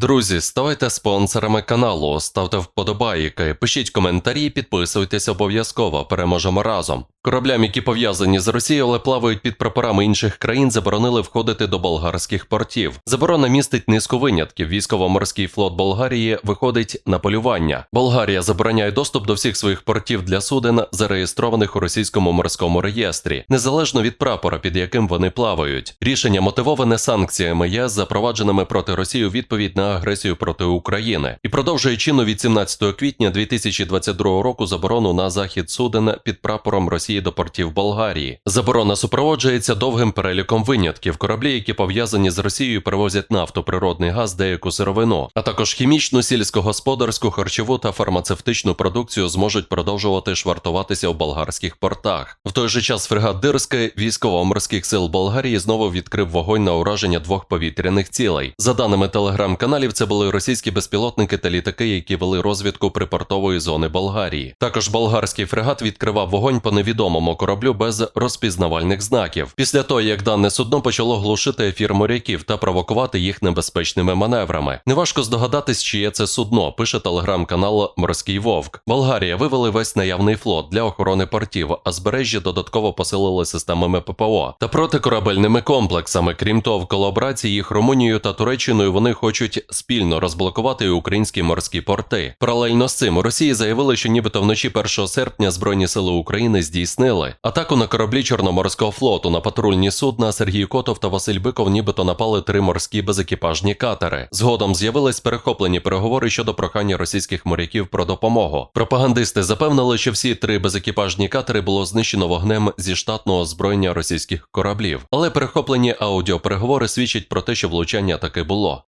Друзі, ставайте спонсорами каналу, ставте вподобайки, пишіть коментарі, підписуйтесь обов'язково. Переможемо разом. Кораблям, які пов'язані з Росією, але плавають під прапорами інших країн, заборонили входити до болгарських портів. Заборона містить низку винятків. Військово-морський флот Болгарії виходить на полювання. Болгарія забороняє доступ до всіх своїх портів для суден, зареєстрованих у російському морському реєстрі, незалежно від прапора, під яким вони плавають. Рішення мотивоване санкціями ЄС, запровадженими проти Росії у відповідь на агресію проти України, і продовжує чинну від 17 квітня 2022 року заборону на захід суден під прапором Росії до портів Болгарії. Заборона супроводжується довгим переліком винятків. Кораблі, які пов'язані з Росією, перевозять нафту, природний газ, деяку сировину, а також хімічну, сільськогосподарську, харчову та фармацевтичну продукцію зможуть продовжувати швартуватися у болгарських портах. В той же час фрегат Дирське військово-морських сил Болгарії знову відкрив вогонь на ураження двох повітряних цілей. За даними телеграм-каналів, це були російські безпілотники та літаки, які вели розвідку припортової зони Болгарії. Також болгарський фрегат відкривав вогонь по невідомому кораблю без розпізнавальних знаків. Після того, як дане судно почало глушити ефір моряків та провокувати їх небезпечними маневрами. Неважко здогадатись, чиє це судно, пише телеграм-канал Морський Вовк. Болгарія вивели весь наявний флот для охорони портів, а збережжя додатково посилили системами ППО та протикорабельними комплексами. Крім того, в колаборації їх Румунією та Туреччиною вони хочуть спільно розблокувати українські морські порти. Паралельно з цим у Росії заявили, що нібито вночі 1 серпня Збройні сили України здійснили атаку на кораблі Чорноморського флоту на патрульні судна Сергій Котов та Василь Биков, нібито напали три морські безекіпажні катери. Згодом з'явились перехоплені переговори щодо прохання російських моряків про допомогу. Пропагандисти запевнили, що всі три безекіпажні катери було знищено вогнем зі штатного озброєння російських кораблів. Але перехоплені аудіопереговори свідчать про те, що влучання таки було.